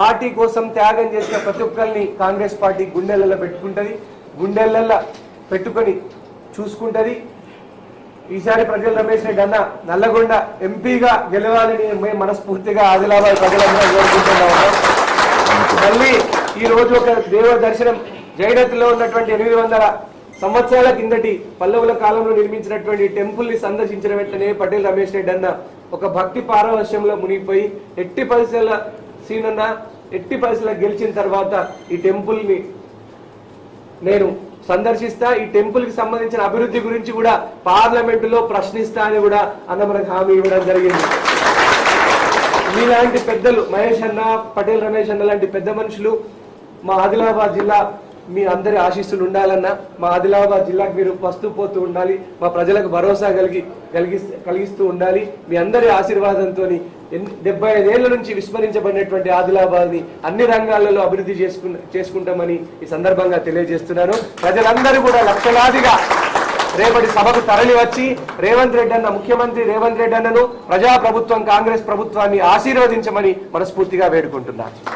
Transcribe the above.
Party కోసం త్యాగం చేసిన ప్రతి ఒక్కరిని కాంగ్రెస్ పార్టీ గుండెలలో పెట్టుకుంటది. గుండెలలో పెట్టుకొని చూసుకుంటది. ఈసారి ప్రజలు రమేష్ రెడ్డి అన్న నల్లగొండ ఎంపీగా గెలవాలని మేము మనస్ఫూర్తిగా ఆదిలాబాద్ ప్రజలందరూ కోరుకుంటున్నాము మళ్ళీ ఈ రోజు ఒక దేవ దర్శనం జైనత్లో ఉన్నటువంటి ఎనిమిది వందల సంవత్సరాల కిందటి పల్లవుల కాలంలో నిర్మించినటువంటి టెంపుల్ని సందర్శించిన వెంటనే పటేల్ రమేష్ రెడ్డి అన్న ఒక భక్తి పారవశ్యంలో మునిగిపోయి ఎట్టి పరిస్థితుల సీనన్న ఎట్టి పరిస్థితుల్లో గెలిచిన తర్వాత ఈ టెంపుల్ని నేను సందర్శిస్తా ఈ టెంపుల్కి సంబంధించిన అభివృద్ధి గురించి కూడా పార్లమెంటులో ప్రశ్నిస్తా అని కూడా అన్న మనకు హామీ ఇవ్వడం జరిగింది. మీలాంటి పెద్దలు మహేష్ అన్న పటేల్ రమేష్ అన్న లాంటి పెద్ద మనుషులు మా ఆదిలాబాద్ జిల్లా మీ అందరి ఆశీస్సులు ఉండాలన్నా మా ఆదిలాబాద్ జిల్లాకు మీరు వస్తూ పోతూ ఉండాలి మా ప్రజలకు భరోసా కలిగి కలిగి కలిగిస్తూ ఉండాలి మీ అందరి ఆశీర్వాదంతో డెబ్బై ఐదేళ్ళ నుంచి విస్మరించబడినటువంటి ఆదిలాబాద్ని అన్ని రంగాలలో అభివృద్ధి చేసుకు చేసుకుంటామని ఈ సందర్భంగా తెలియజేస్తున్నాను. ప్రజలందరూ కూడా లక్షలాదిగా రేపటి సభకు తరలి వచ్చి రేవంత్ రెడ్డి అన్న ముఖ్యమంత్రి రేవంత్ రెడ్డి అన్నను ప్రజా ప్రభుత్వం కాంగ్రెస్ ప్రభుత్వాన్ని ఆశీర్వదించమని మనస్ఫూర్తిగా వేడుకుంటున్నారు